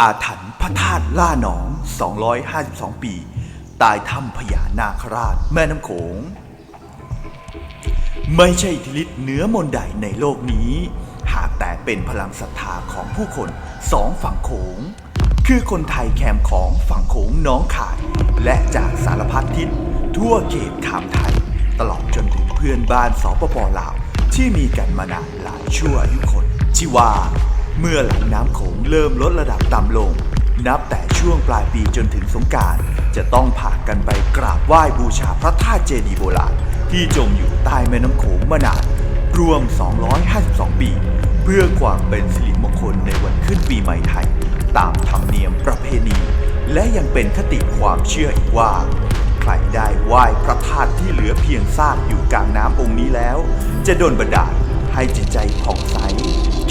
อาถรรพ์พระธาตุล่าหนอง 252 ปี ตายถ้ำพญานาคราชแม่น้ำโขง ไม่ใช่อิทธิฤทธิ์เหนือมนใดในโลกนี้ หากแต่เป็นพลังศรัทธาของผู้คนสองฝั่งโขง คือคนไทยแคมของฝั่งโขงน้องขาย และจากสารพัดทิศทั่วเขตขามไทย ตลอดจนถึงเพื่อนบ้านสปปลาว ที่มีกันมานานหลายชั่วอายุคนที่ว่า เมื่อหลังน้ำโขงเริ่มลดระดับต่ำลง นับแต่ช่วงปลายปีจนถึงสงการจะต้องพากันไปกราบไหว้บูชาพระธาตุเจดีย์โบราณที่จมอยู่ใต้แม่น้ำโขงมานานรวม 252 ปี เพื่อความเป็นสิริมงคลในวันขึ้นปีใหม่ไทย ตามธรรมเนียมประเพณี และยังเป็นคติความเชื่ออีกว่า ใครได้ไหว้พระธาตุที่เหลือเพียงซากอยู่กลางน้ำองค์นี้แล้ว จะโดนบันดาลให้จิตใจผ่องใส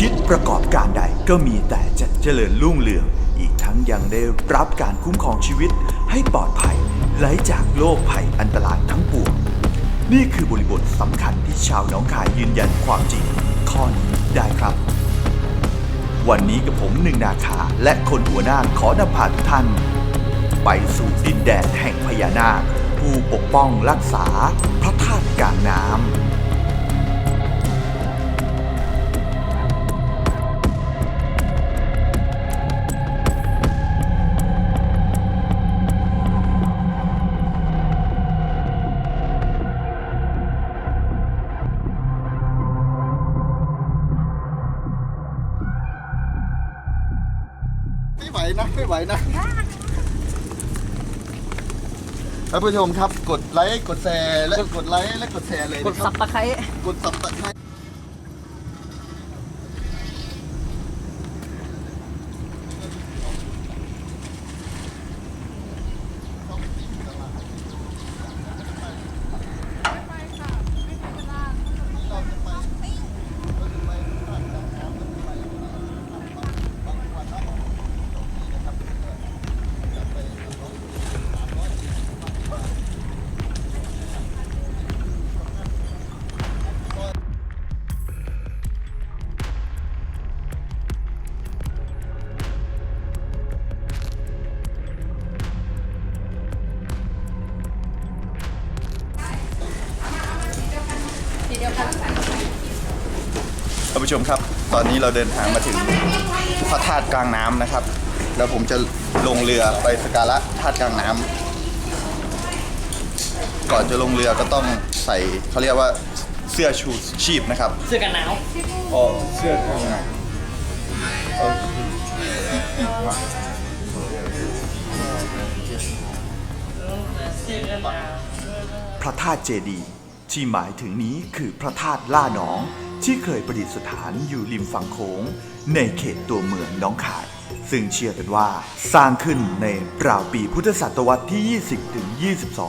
คิดประกอบการใดก็มีแต่จะเจริญรุ่งเรือง อีกทั้งยังได้รับการคุ้มครองชีวิตให้ปลอดภัยไร้จากโรคภัยอันตรายทั้งปวง นี่คือบริบทสำคัญที่ชาวหน้องคายยืนยันความจริง ข้อนี้ได้ครับ วันนี้กับผมหนึ่งนาคาและคนหัวหน้าขอนำพาทุกท่าน ไปสู่ดินแดนแห่งพญานาค ผู้ปกป้องรักษาพระธาตุกลางน้ำ ไม่ไหวนะไม่ไหวนะท่านผู้ชมครับกดไลค์กดแชร์และกดไลค์และกดแชร์เลยกดนะคสัรับบตะไคร้ กดสับตะไคร้ ท่านผู้ชมครับ ตอนนี้เราเดินทางมาถึงพระธาตุกลางน้ำนะครับ แล้วผมจะลงเรือไปสกการะธาตุกลางน้ำก่อนจะลงเรือก็ต้องใส่เขาเรียกว่าเสื้อชูชีพนะครับ เสื้อกันหนาวอ๋อเสื้อกันหนาวพระธาตุเจดีย์ที่หมายถึงนี้คือพระธาตุล่าหนอง ที่เคยประดิษฐานอยู่ริมฝั่งโขงในเขตตัวเมืองน้องคาย ซึ่งเชื่อกันว่าสร้างขึ้นในราวปีพุทธศตวรรษที่ 20ถึง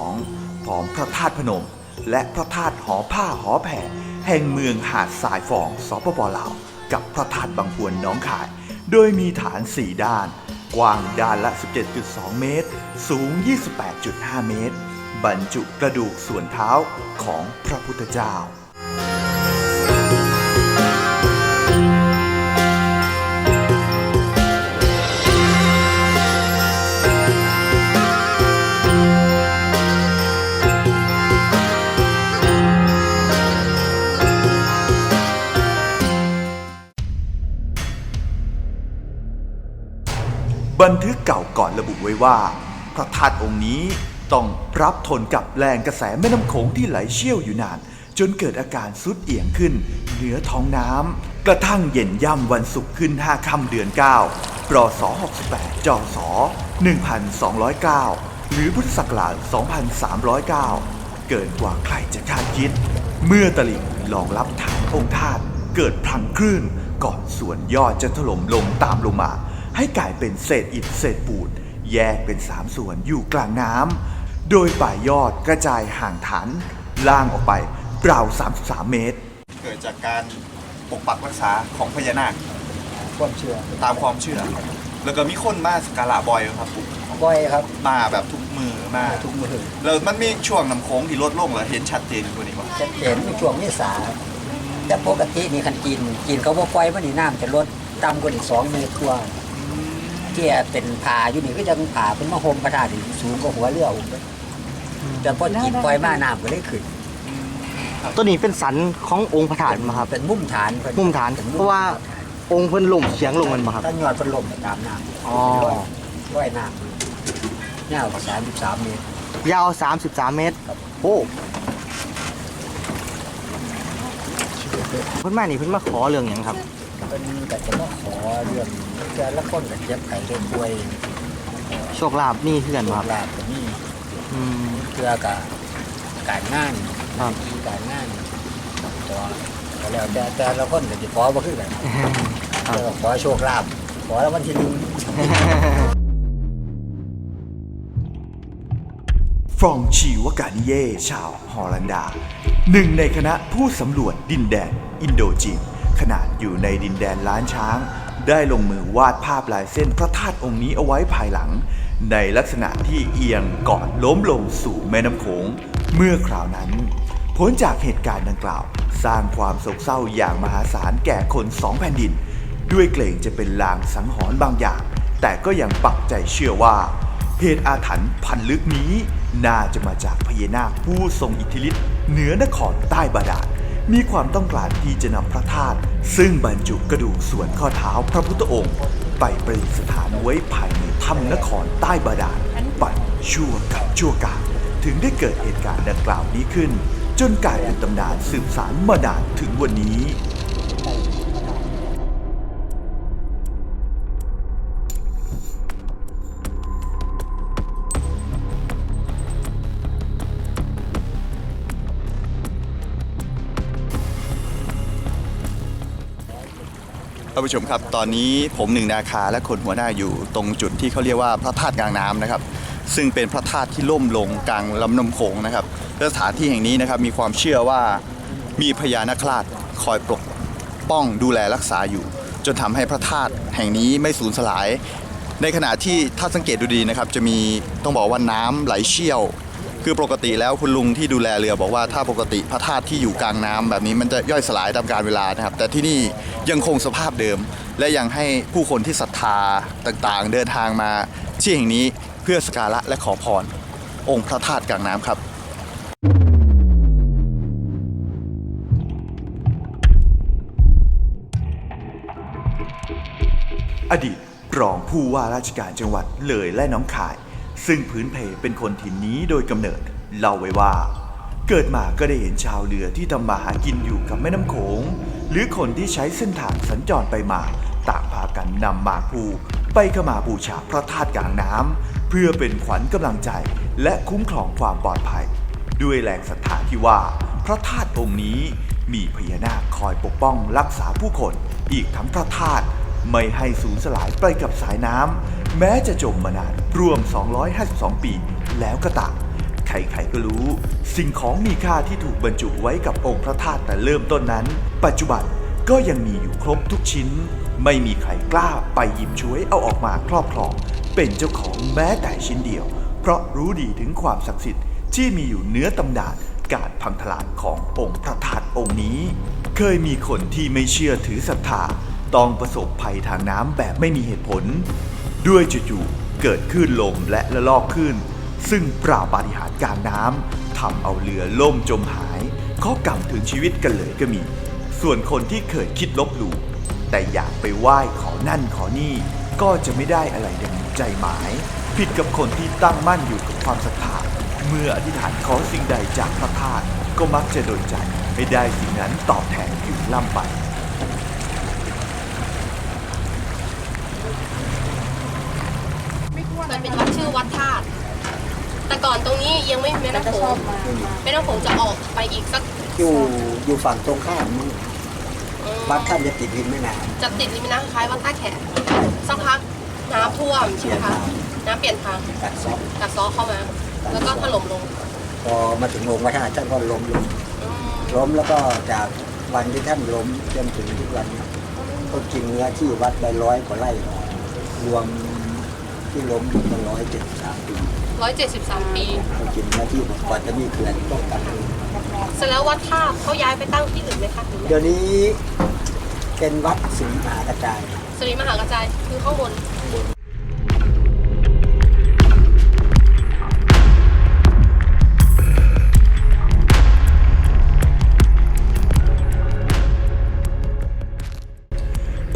22 พร้อมพระธาตุพนม และพระธาตุหอผ้าหอแผ่แห่งเมืองหาดสายฟองสปปลาว กับพระธาตุบางพวนน้องคาย โดยมีฐาน4ด้าน กว้างด้านละ 17.2 เมตร สูง 28.5 เมตร บรรจุกระดูกส่วนเท้าของพระพุทธเจ้า บันทึกเก่าก่อนระบุไว้ว่า พระธาตุองค์นี้ต้องรับทนกับแรงกระแสแม่น้ำโขงที่ไหลเชี่ยวอยู่นาน จนเกิดอาการสุดเอียงขึ้น เหนือท้องน้ำกระทั่งเย็นย่ำวันศุกร์ขึ้น 5 ค่ำเดือน 9ปรศ68จศ1209 หรือพุทธศักราช2309 เกินกว่าใครจะคาดคิด เมื่อตลิ่งรองรับฐานองค์ธาตุเกิดพลังคลื่นก่อนส่วนยอดจะถล่มลงตามลงมา ให้กลายเป็นเศษอิฐเศษปูนแยกเป็นสามส่วนอยู่กลางน้ำโดยปลายยอดกระจายห่างฐานล่างออกไปราว 33 เมตร เกิดจากการปกปักรักษาของพญานาคความเชื่อตามความเชื่อ แล้วก็มีคนมาสกการะบ่อยครับผมบ่อยครับ มาแบบทุกมือมาทุกมือแล้วมันมีช่วงน้ำโค้งที่ลดลงเหรอเห็นชัดเจนกว่านี้ป่ะจะเห็นในช่วงเมษาครับแต่ปกตินี่คันกินกินเขาบ่ปล่อยมันนี่น้ำจะลดต่ำกว่านี้สองเมตรกว่าอ เที่ยเป็นผาอยู่นี่ก็ยังผาเป็นมะโฮมพระธาตุที่สูงกว่าหัวเรือผมเลยแต่พอจีบปล่อยมาน้ำก็เลยขึ้นตัวนี้เป็นสันขององค์พระธาตุมาครับเป็นมุมฐานเพิ่นมุมฐานป็เพราะว่าองค์เพิ่นลงเฉียงลงมันมาครับตั้งยอดเป็นลมตามน้ำอ๋อร้อยน้ำยาวกว่าสามสิบสามเมตรยาว33เมตรครับโอ้เพิ่นมานี่เพิ่นมาขอเรื่องหยังครับ เป็นก็จะมาขอเรื่องแต่ละคนก็เจ็บไข้ได้ป่วยโชคลาภนี่เพื่อนโรบ่คครับลาภก็มีอืม เพื่อกับการงานครับ มีการงานตัวก็แล้วแต่แต่ละคนก็จะขอบ่คือกันครับเออขอโชคลาภขอแล้ววันที่หนึ่ง ฟรองชีวกานิเย่ชาวฮอลันดา หนึ่งในคณะผู้สำรวจดินแดนอินโดจีน ขนาดอยู่ในดินแดนล้านช้าง ได้ลงมือวาดภาพลายเส้นพระธาตุองค์นี้เอาไว้ภายหลัง ในลักษณะที่เอียงก่อนล้มลงสู่แม่น้ำโขง เมื่อคราวนั้น ผลจากเหตุการณ์ดังกล่าว สร้างความโศกเศร้าอย่างมหาศาลแก่คนสองแผ่นดิน ด้วยเกรงจะเป็นลางสังหรณ์บางอย่าง แต่ก็ยังปักใจเชื่อว่า เหตุอาถรรพ์พันลึกนี้ น่าจะมาจากพญานาคผู้ทรงอิทธิฤทธิ์เหนือนครใต้บาดาล มีความต้องการที่จะนำพระธาตุซึ่งบรรจุกระดูกส่วนข้อเท้าพระพุทธองค์ ไปประดิษฐานไว้ภายในถ้ำนครใต้บาดาลปัดชั่วกับชั่วการถึงได้เกิดเหตุการณ์ดังกล่าวนี้ขึ้น จนกลายเป็นตำนานสืบสานมานานถึงวันนี้านผู้ชมครับ ตอนนี้ผมหนึ่งนาคาและคนหัวหน้าอยู่ตรงจุดที่เขาเรียกว่าพระธาตุกลางน้ำนะครับ ซึ่งเป็นพระธาตุที่ล่มลงกลางลำน้ำโขงนะครับและสถานที่แห่งนี้นะครับมีความเชื่อว่ามีพญานาคราชคอยปกป้องดูแลรักษาอยู่ จนทำให้พระธาตุแห่งนี้ไม่สูญสลาย ในขณะที่ถ้าสังเกตดูดีนะครับ จะมีต้องบอกว่าน้ำไหลเชี่ยว คือปกติแล้วคุณลุงที่ดูแลเรือบอกว่าถ้าปกติพระธาตุที่อยู่กลางน้ำแบบนี้มันจะย่อยสลายตามกาลเวลานะครับ แต่ที่นี่ยังคงสภาพเดิม และยังให้ผู้คนที่ศรัทธาต่างๆ เดินทางมาที่แห่งนี้เพื่อสกการะและขอพรองค์พระธาตุกลางน้ำครับอดีตรองผู้ว่าราชการจังหวัดเลยและน้องคาย ซึ่งพื้นเพเป็นคนถิ่นนี้โดยกำเนิด เล่าไว้ว่า เกิดมาก็ได้เห็นชาวเรือที่ทำมาหากินอยู่กับแม่น้ำโขง หรือคนที่ใช้เส้นทางสัญจรไปมาต่างพากันนำหมากภูไปขมาบูชาพระธาตุกลางน้ำเพื่อเป็นขวัญกำลังใจและคุ้มครองความปลอดภัย ด้วยแรงศรัทธาที่ว่า พระธาตุองค์นี้มีพญานาคคอยปกป้องรักษาผู้คน อีกทั้งพระธาตุไม่ให้สูญสลายไปกับสายน้ำ แม้จะจมมานานรวม 252 ปี แล้วก็ตามใครๆก็รู้ สิ่งของมีค่าที่ถูกบรรจุไว้กับองค์พระธาตุแต่เริ่มต้นนั้น ปัจจุบันก็ยังมีอยู่ครบทุกชิ้น ไม่มีใครกล้าไปหยิบช่วยเอาออกมาครอบครอง เป็นเจ้าของแม้แต่ชิ้นเดียว เพราะรู้ดีถึงความศักดิ์สิทธิ์ที่มีอยู่เนื้อตำนานการพังทลายขององค์พระธาตุองค์นี้ เคยมีคนที่ไม่เชื่อถือศรัทธาต้องประสบภัยทางน้ำแบบไม่มีเหตุผล ด้วยจู่ๆเกิดคลื่นลมและละลอกคลื่นซึ่งปราบปาฏิหาริย์กลางน้ำทำเอาเรือล่มจมหายข้อกรรมถึงชีวิตกันเลยก็มี ส่วนคนที่เคยคิดลบหลู่แต่อยากไปไหว้ขอนั่นขอนี่ ก็จะไม่ได้อะไรดังใจหมาย ผิดกับคนที่ตั้งมั่นอยู่กับความศรัทธาเมื่ออธิษฐานขอสิ่งใดจากพระธาตุก็มักจะโดนใจให้ได้สิ่งนั้นตอบแทนถึงล่ำไป มันเป็นวัดชื่อวัดธาตุ แต่ก่อนตรงนี้ยังไม่มีแม่น้ำโขงแม่น้ำโขงจะออกไปอีกสักอยู่อยู่ฝั่งตรงข้ามนี่อืมวัดท่านจะติดริมแม่น้จะติดริมแม่น้ำคล้ายวัดท่าแขกสักพักน้ำท่วมใช่ไหมคะน้ำเปลี่ยนทางำตัดซอกกัดเซ้อเข้ามา แล้วก็ถล่มลงพอมาถึงองค์พระธาตุท่านก็ล้มลงอืมล้มแล้วก็จากวันที่ท่านล้มจนถึงทุกวันเนี่ยก็จริงเนื้อที่วัดได้ร้อยกว่าไร่รวม ที่ล้มก็ร้อยเจ็ดสามปีร้อยเจ็ดสิบสามปีก็จริงเนื้อที่ก่อนจะมีเขื่อนป้องกันเสร็จแล้ววัดธาตุเขาย้ายไปตั้งที่อื่นไหมคะหรือเดี๋ยวนี้เป็นวัดศรีมหากระจาย สรีมหากระจายคือข้างบน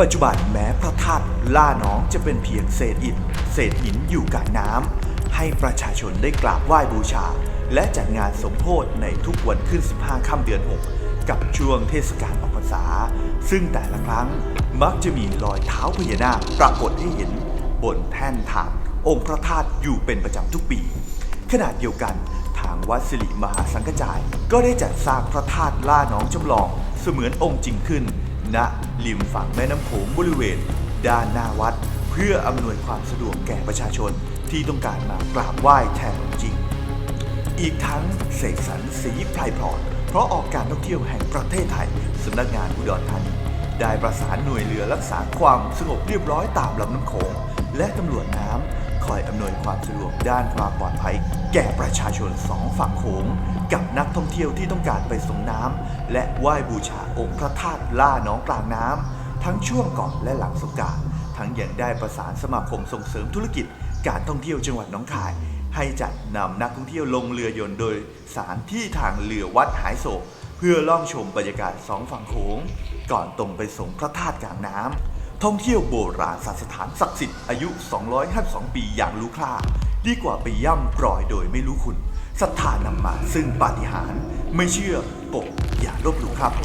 ปัจจุบันแม้พระธาตุล่าน้องจะเป็นเพียงเศษอิฐเศษหินอยู่กลางน้ำให้ประชาชนได้กราบไหว้บูชา และจัดงานสมโพธในทุกวันขึ้น 15 ค่ำเดือน 6 กับช่วงเทศกาลออกพรรษา ซึ่งแต่ละครั้งมักจะมีรอยเท้าพญานาคปรากฏให้เห็น บนแท่นฐานองค์พระธาตุอยู่เป็นประจำทุกปีขณะเดียวกันทางวัดสิริมหาสังกจาย ก็ได้จัดสร้างพระธาตุล่าน้องจำลองเสมือนองค์จริงขึ้น ณริมฝั่งแม่น้ำโขงบริเวณ ด้านหน้าวัด เพื่ออำนวยความสะดวกแก่ประชาชนที่ต้องการมากราบไหว้แทนองค์จริง อีกทั้งเสกสรรศรีไพรพรเพราะออกการท่องเที่ยวแห่งประเทศไทยสำนักงานอุดรธานีได้ประสานหน่วยเรือรักษาความสงบเรียบร้อยตามลำน้ำโขงและตำรวจน้ำคอยอำนวยความสะดวกด้านความปลอดภัย แก่ประชาชนสองฝั่งโขง กับนักท่องเที่ยวที่ต้องการไปส่งน้ำและไหว้บูชาองค์พระธาตุล่าน้องกลางน้ำทั้งช่วงก่อนและหลังสงกานต์ทั้งยังได้ประสานสมาคมส่งเสริมธุรกิจ การท่องเที่ยวจังหวัดน้องคาย ให้จัดนำนักท่องเที่ยวลงเรือยนต์โดยสารที่ทางเรือวัดหายโศก เพื่อล่องชมบรรยากาศสองฝั่งโขงก่อนตรงไปส่งพระธาตุกลางน้ำท่องเที่ยวโบราณสถานศักดิ์สิทธิ์อายุ 252 ปีอย่างรู้ค่าดีกว่าไปย่ำกรอยโดยไม่รู้คุณ ศรัทธานำมาซึ่งปาฏิหาริย์ไม่เชื่อปกอย่าลบหลู่ครับเ